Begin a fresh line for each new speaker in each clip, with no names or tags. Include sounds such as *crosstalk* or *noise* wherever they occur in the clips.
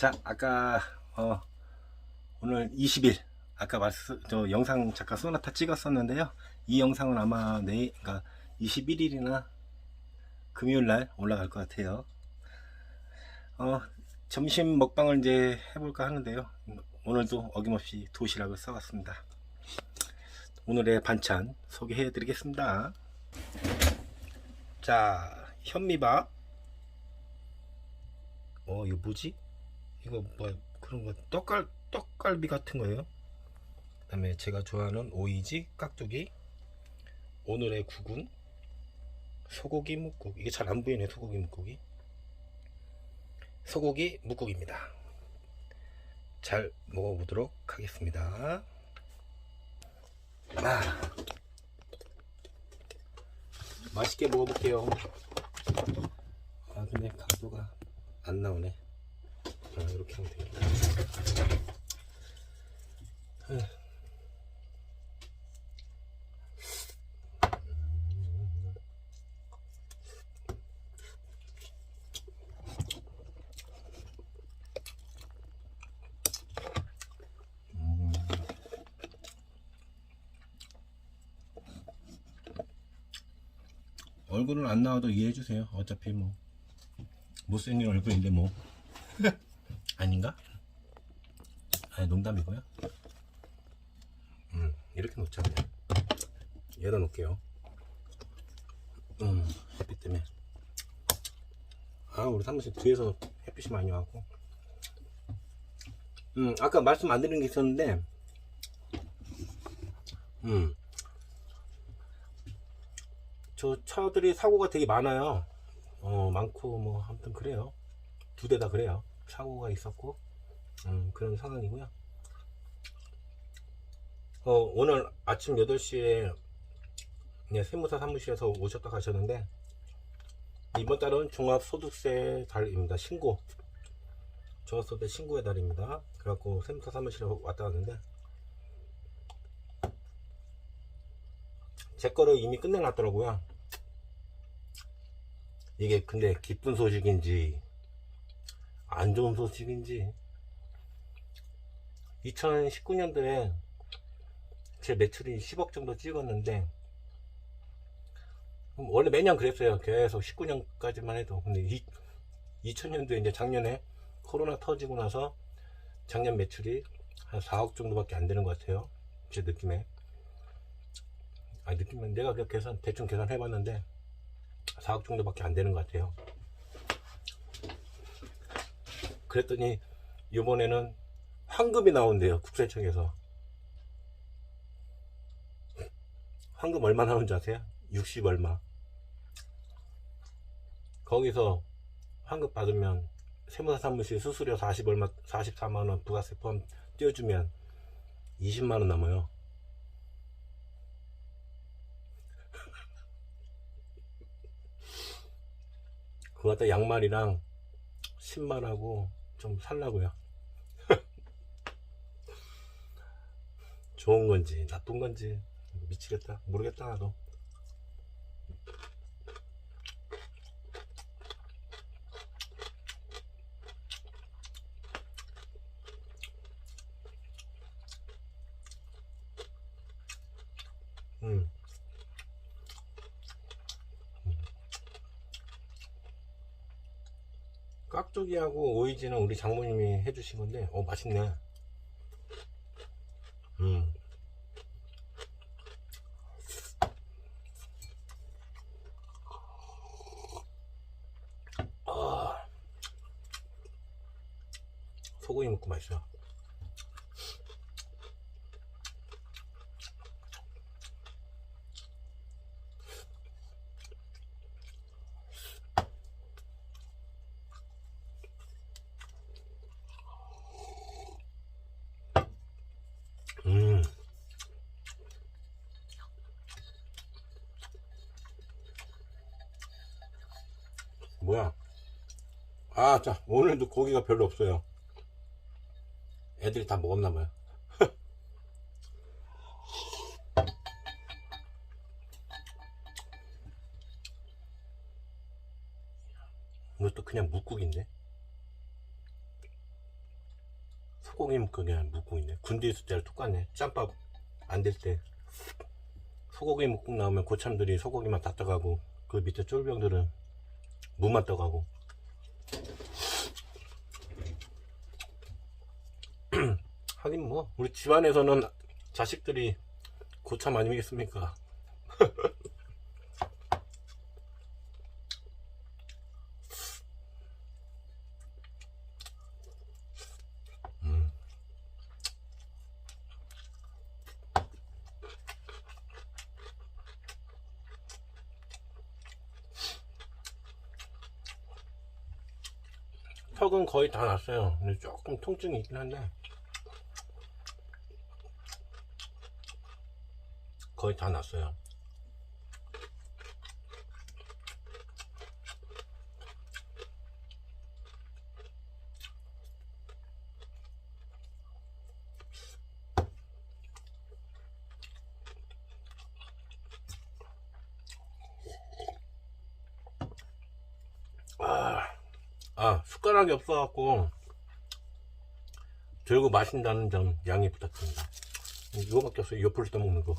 자, 아까 어, 오늘 20일 아까 말씀 저 영상 잠깐 소나타 찍었었는데요. 이 영상은 아마 내일 그러니까 21일이나 금요일 날 올라갈 것 같아요. 어, 점심 먹방을 이제 해볼까 하는데요. 오늘도 어김없이 도시락을 써왔습니다. 오늘의 반찬 소개해 드리겠습니다. 자, 현미밥. 어, 이거 뭐지? 이거 뭐 그런 거 떡갈 떡갈비 같은 거예요. 그다음에 제가 좋아하는 오이지 깍두기. 오늘의 국은 소고기 묵국. 이게 잘 안 보이네 소고기 묵국이. 소고기 묵국입니다. 잘 먹어보도록 하겠습니다. 아, 맛있게 먹어볼게요. 아 근데 각도가 안 나오네. 아, 이렇게 하면 되겠다. 얼굴은 안 나와도 이해해 주세요. 어차피 뭐 못생긴 얼굴인데 뭐 *laughs* 아닌가? 아니 농담이고요. 음 이렇게 놓자 그냥. 열어 놓을게요. 음 햇빛 때문에 아 우리 사무실 뒤에서 햇빛이 많이 와고 음 아까 말씀 안 드린 게 있었는데 음 저 차들이 사고가 되게 많아요. 어, 많고, 뭐, 아무튼 그래요. 두 대 다 그래요. 사고가 있었고, 음, 그런 상황이고요. 어, 오늘 아침 8시에 네, 세무사 사무실에서 오셨다 가셨는데, 이번 달은 종합소득세 달입니다. 신고. 종합소득세 신고의 달입니다. 그래갖고 세무사 사무실에 왔다 갔는데, 제 거를 이미 끝내놨더라고요. 이게 근데 기쁜 소식인지 안 좋은 소식인지 2019년도에 제 매출이 10억 정도 찍었는데 원래 매년 그랬어요. 계속 19년까지만 해도 근데 2000년도에 이제 작년에 코로나 터지고 나서 작년 매출이 한 4억 정도밖에 안 되는 것 같아요. 제 느낌에. 아 느낌은 내가 그 계산 대충 계산해 봤는데 4억 정도밖에 안 되는 것 같아요. 그랬더니 이번에는 황금이 나온대요 국세청에서. 황금 얼마 나오는지 아세요? 60 얼마. 거기서 황금 받으면 세무사 사무실 수수료 40 얼마 44만 원 부가세 포함 떼어주면 20만 원 남아요. *laughs* 그거 갖다 양말이랑 신발하고 좀 살라고요. *laughs* 좋은 건지 나쁜 건지 미치겠다 모르겠다 나도. 음. 깍두기하고 오이지는 우리 장모님이 해주신 건데, 어, 맛있네. 음. 아. 소고기 먹고 맛있어. 음. 뭐야? 아, 자, 오늘도 고기가 별로 없어요. 애들이 다 먹었나 봐요. *laughs* 이것도 그냥 묵국인데? 소고기 묵고기 묵고 있네. 군대 있을 때랑 똑같네. 짬밥 안 될 때. 소고기 묵국 나오면 고참들이 소고기만 다 떠가고 그 밑에 쫄병들은 무만 떠가고 *clears throat* 하긴 뭐 우리 집안에서는 자식들이 고참 아니겠습니까? *laughs* 턱은 거의 다 났어요. 근데 조금 통증이 있긴 한데 거의 다 났어요. 아, 아 숟가락이 없어갖고 들고 마신다는 점 양해 부탁드립니다. 이거밖에 없어요. 옆으로 떠먹는 거.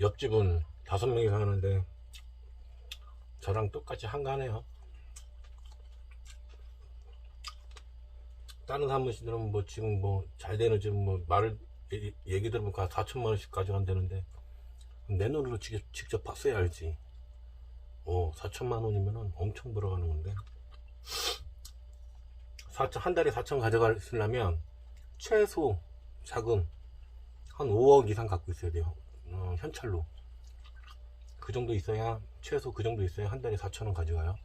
옆집은 다섯 명이 사는데 저랑 똑같이 한가하네요. 다른 사무실들은 뭐 지금 뭐 잘 되는 지금 뭐 말을 얘기, 얘기 들어보니까 4천만 원씩 가져간다는데 내 눈으로 직접, 직접 봤어야 알지. 어, 4천만 원이면은 엄청 벌어가는 건데. 4천, 한 달에 4천 가져가시려면 최소 자금 한 5억 이상 갖고 있어야 돼요. 어, 현찰로. 그 정도 있어야, 최소 그 정도 있어야 한 달에 4천원 가져가요.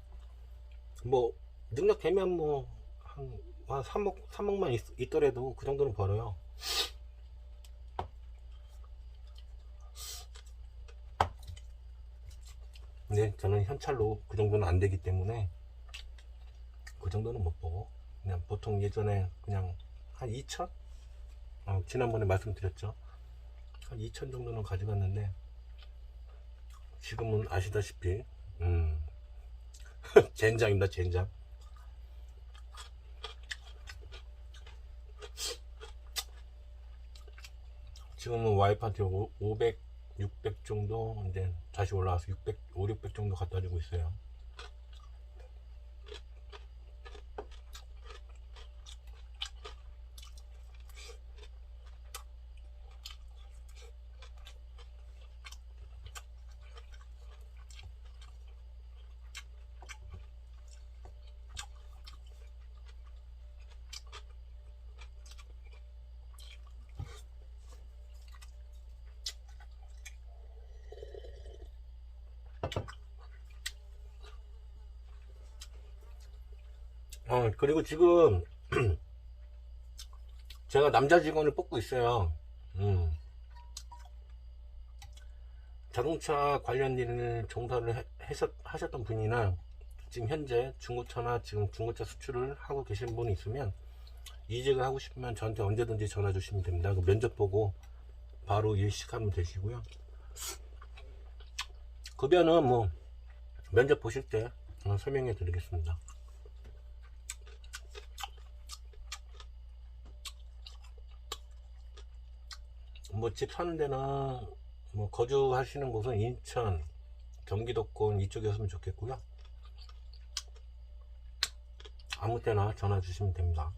뭐, 능력되면 뭐, 한, 한 3억, 3억만 있, 있더라도 그 정도는 벌어요. 근데 저는 현찰로 그 정도는 안 되기 때문에 그 정도는 못 보고 그냥 보통 예전에 그냥 한 2천? 어, 지난번에 말씀드렸죠. 한 2천 정도는 가져갔는데 지금은 아시다시피 음 *laughs* 젠장입니다 젠장. 지금은 와이프한테 500 600 정도 이제 다시 올라와서 600 5 600 정도 갖다 주고 있어요 어, 그리고 지금 *clears throat* 제가 남자 직원을 뽑고 있어요. 음. 자동차 관련 일을 종사를 해- 하셨, 하셨던 분이나 지금 현재 중고차나 지금 중고차 수출을 하고 계신 분이 있으면 이직을 하고 싶으면 저한테 언제든지 전화 주시면 됩니다. 그 면접 보고 바로 일 시작하면 되시고요. 급여는 뭐 면접 보실 때 어, 설명해 드리겠습니다. 뭐 집 사는 데는 뭐 거주하시는 곳은 인천, 경기도권 이쪽이었으면 좋겠고요. 아무 때나 전화 주시면 됩니다.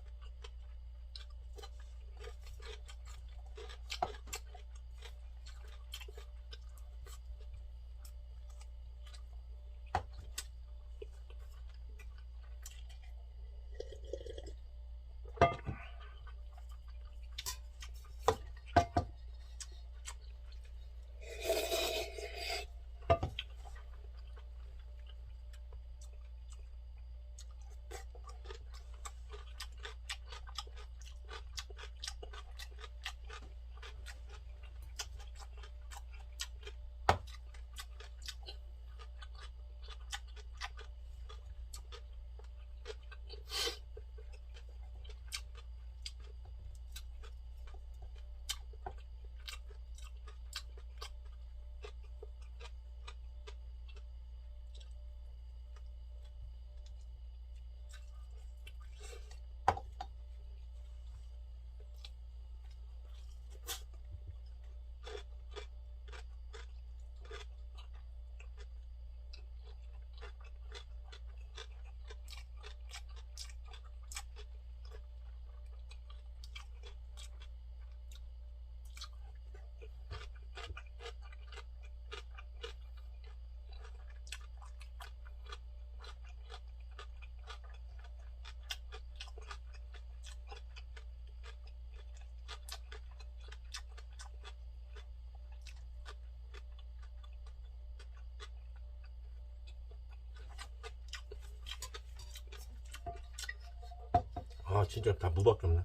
아 진짜 다 무밖에 없네.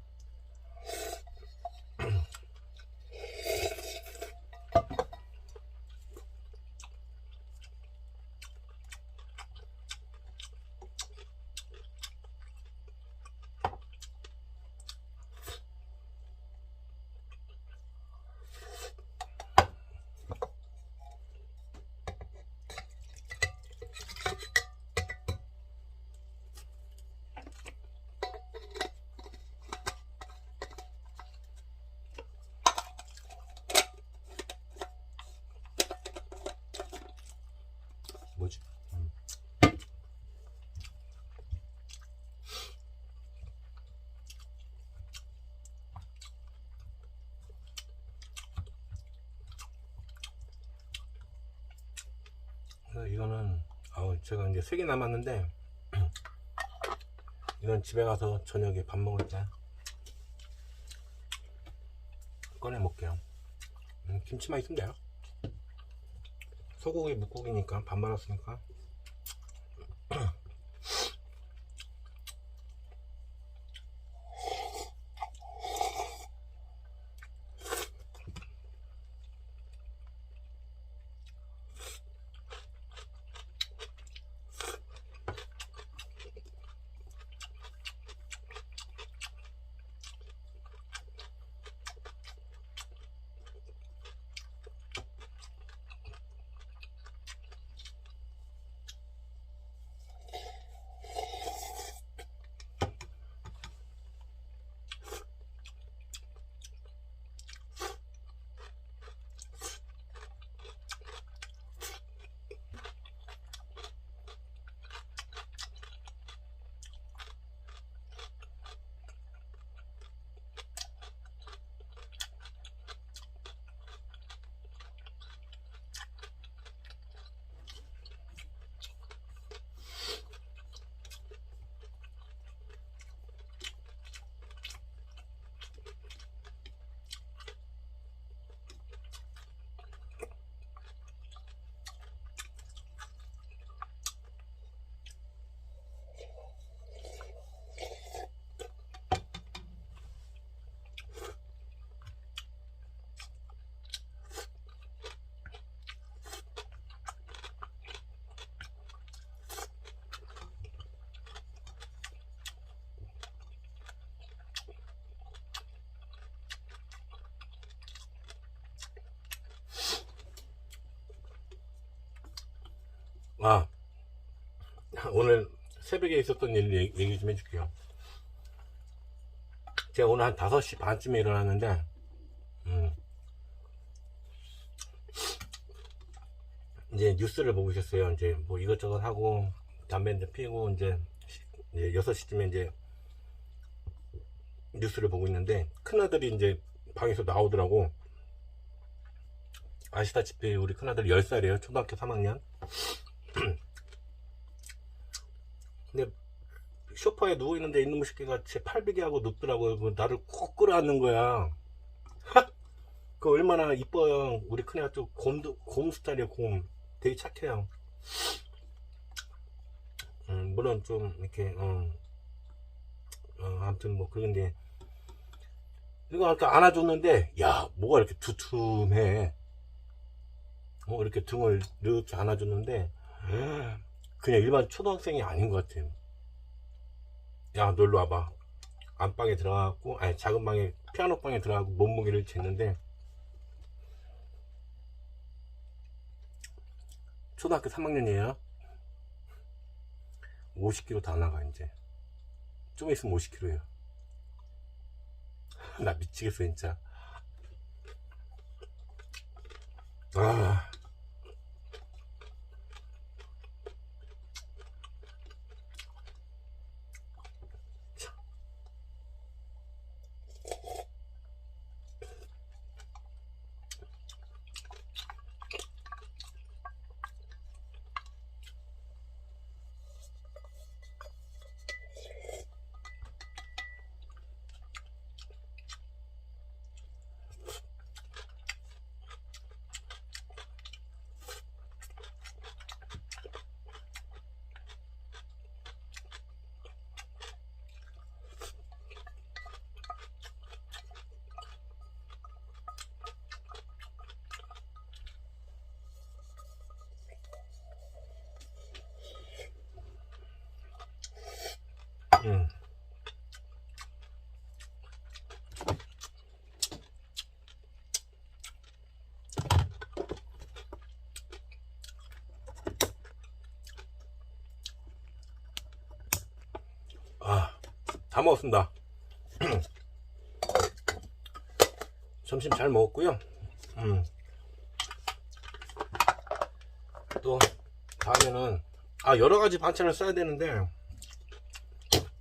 뭐지? 음. 그래서 이거는 아우 제가 이제 세 개 남았는데 *clears throat* 이건 집에 가서 저녁에 밥 먹을 때 꺼내 먹게요. 음, 김치만 있으면 돼요. 소고기 묵고기니까 밥 말았으니까 아 오늘 새벽에 있었던 일 얘기, 좀 해줄게요. 제가 오늘 한 5시 반쯤에 일어났는데 음, 이제 뉴스를 보고 있었어요. 이제 뭐 이것저것 하고 담배 한대 피우고 이제, 시- 이제 6시쯤에 이제 뉴스를 보고 있는데 큰아들이 이제 방에서 나오더라고. 아시다시피 우리 큰아들 10살이에요. 초등학교 3학년 *clears throat* 근데 소파에 누워 있는데 있는 새끼가 제 팔베개하고 눕더라고요. 그 나를 꼭 끌어안는 거야. 그 얼마나 이뻐요. 우리 큰애가 좀 곰도 곰 스타일이에요. 곰. 되게 착해요. 음, 물론 좀 이렇게 어, 어 아무튼 뭐 그런데 이거 아까 안아줬는데 야 뭐가 이렇게 두툼해. 어 이렇게 등을 이렇게 안아줬는데 그냥 일반 초등학생이 아닌 것 같아요. 야, 놀러 와봐. 안방에 들어가고, 아니, 작은 방에, 피아노 방에 들어가고 몸무게를 쟀는데, 초등학교 3학년이에요. 50kg 다 나가, 이제. 좀 있으면 50kg예요. *laughs* 나 미치겠어, 진짜. 아. 다 먹었습니다. *clears throat* 점심 잘 먹었고요. 음. 또 다음에는 아 여러 가지 반찬을 써야 되는데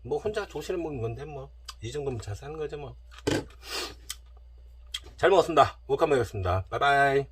뭐 혼자 조시를 먹는 건데 뭐 이 정도면 잘 사는 거죠 뭐. 잘 먹었습니다. 오카모였습니다. 바이바이.